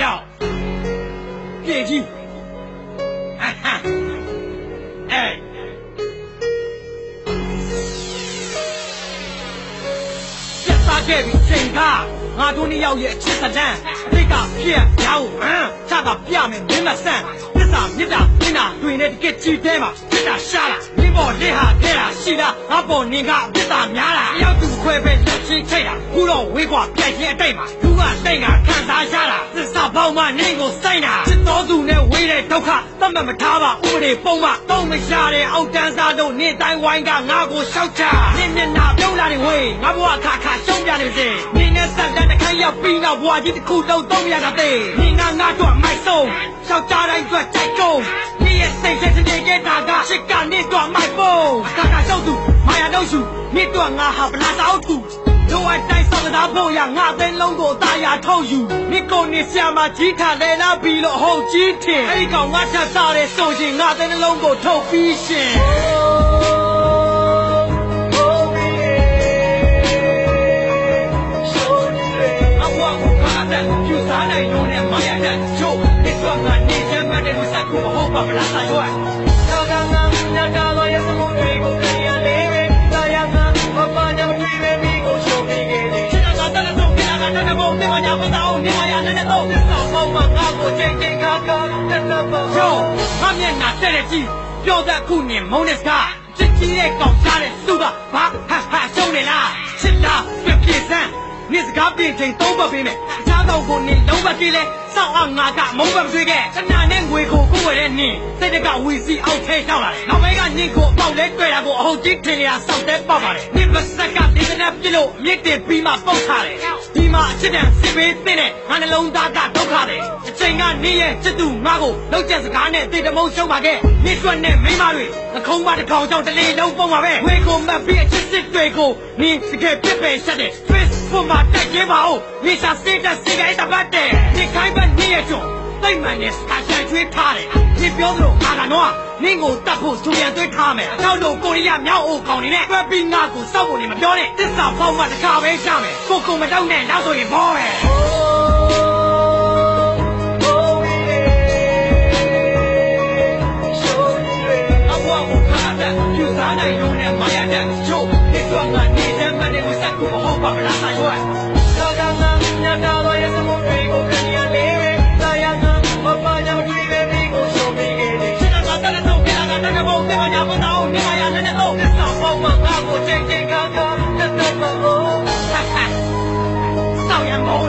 ရောက်ပြေကြီးဟာဟာအေးပြတ်သားခဲ့ပြီချိန်ကငါတို့နှစ်ယောက်ရဲ့အချစ်စတန်းအတိတ်ကပြည့်ရောင်းဟမ်ချတာပြမယ်မင်းမဆန်းသစ္စာမြစ်တာမြင်တာတွင်တဲ့တကယ်ကြည့်တဲမှာမြစ်တာရှားလာမင်းပေါ်လက်ဟာခဲတာရှိလားငါပေါ်နင်ကမြစ်တာများလားတယောက်သူခွဲ ပဲလက်ချင်းချိတ်တာခုတော့ဝေးကွာပြိုင်ချင်းအတိတ်မှာသူကတိတ်ကခံစားရတာသစ္စာပေါင်းမှနင့်ကိုစိုက်တာချစ်တော်သူနဲ့ဝေးတဲ့ဒုက္ခသတ်မှတ်မထားပါဥပဒေပုံမှတော့မရတဲ့အောက်တန်းစားတို့နေတိုင်းဝိုင်းကငါကိုရှောက်ချနင့်မျက်နှာပြုံးလာနေဝေးငါဘဝခါခါရှုံးပြနေစေနင်းနဲ့ဆက်တဲ့တစ်ခါရောက်ပြီးတော့ဘဝကြီးတစ်ခုလုံးသုံးရတာတဲ့နင်းကငါတို့မိုက်ဆုံးရှောက်ကြတိုင်းအတွက်ကြိုက်ကုန်နင်းရဲ့စိတ်ချက်တဲ့ကဲတာကရှစ်ကနေတော့မိုက်ဖို့ခါခါရှောက်သူမာယာတော့ရှူနင်းတော့ငါဟာဗလာတောက်သူ တို့အတိုင်းစောက်သားဖို့ရငါသိန်းလုံးကိုတာယာထုတ်ယူနိကိုနေဆရာမကြီးထားလဲလာပြီးလို့ဟုတ်ကြီးထင်အဲ့ဒီကောင်ငါထပ်စားတဲ့ဆိုရင်ငါသိန်းလုံးကိုထုတ်ပြီးရှင်အဝကိုကားတဲ့ကျူစားနိုင်တော့တဲ့မာယာတဲ့ချိုးဒီတော့ကနေချမ်းတဲ့လူစားကိုဟုတ်ပါမလားဆိုင်ရွ တဲ့ဘုံနဲ့မညာမတော့နေမရနဲ့တော့ဒီဆောင်ပေါင်းမှာငါကိုချိန်ချိန်ခါခါတက်တော့ပါကျော်ငါမျက်နှာတဲ့တဲ့ကြီးပြောတဲ့ခုနေမုန်းတဲ့စကားချစ်ကြီးတဲ့ကောင်စားတဲ့သူကဘာဟာဟာရှုံးနေလားချစ်တာပြပြစမ်းနေစကားပြင်ချိန်သုံးပတ်ပေးမယ်အခြားတော့ကိုနေလုံးပတ်ကြီးလဲစောက်အောင်ငါကမုန်းပတ်မတွေ့ခဲ့ခဏနဲ့ငွေကိုကိုဝယ်တဲ့နင်းစိတ်တကဝီစီအောက်ထဲရောက်လာတယ်နောက်ပိုင်းကနင်းကိုအပေါက်လဲတွေ့တာကိုအဟုတ်ကြီးထင်နေတာစောက်တဲ့ပေါက်ပါတယ်နင်းပါစက်ကဒီကနေ့ပြလို့မြစ်တင်ပြီးမှပုတ်ထားတယ် ဒီမှာအချစ်တန်စစ်ပေးတဲ့နဲ့ငါနှလုံးသားကဒုက္ခတယ်အချိန်ကနင်းရဲ့ချစ်သူငါကိုလောက်ကျစကားနဲ့တေတမုံရှုံးပါခဲ့နင်းတွက်နဲ့မိန်းမတွေအခုံးပါတစ်ကောင်ကြောင့်တလေလုံးပုံပါပဲဝေကိုမတ်ပြီးအချစ်စစ်တွေကိုနင်းတကယ်ပြစ်ပယ်ရှက်တယ် Facebook မှာတက်ကျင်းပါဦးနင်းစာစတဲ့စိတ်ကဲတပတ်တယ်ဒီခိုင်းပတ်နင်းရဲ့ကျွန် သိမ့်မှန်နဲ့စကားချွေးထားတယ်ဒီပြောသလိုငါကတော့နင်းကိုတတ်ဖို့သူပြန်သွေးထားမယ်အနောက်တို့ကိုရီးယားမြောက်အိုကောင်နေနဲ့တွက်ပြီးငါကိုစောက်ဖို့နေမပြောနဲ့တစ္ဆာပေါက်မှတစ်ခါပဲရှာမယ်ကိုကုံမတောက်နဲ့နောက်ဆိုရင်ဘောပဲအဘွားကိုခါတဲ့ကျူစားနိုင်တော့နဲ့မာ ပြန်လာတဲ့ဘုံနဲ့ညာမတော့နေမရနဲ့တော့သစ္စာပေါက်မှငါကိုချိန်ချိန်ခါခါတက်တော့ပါဦးဆောက်ရမော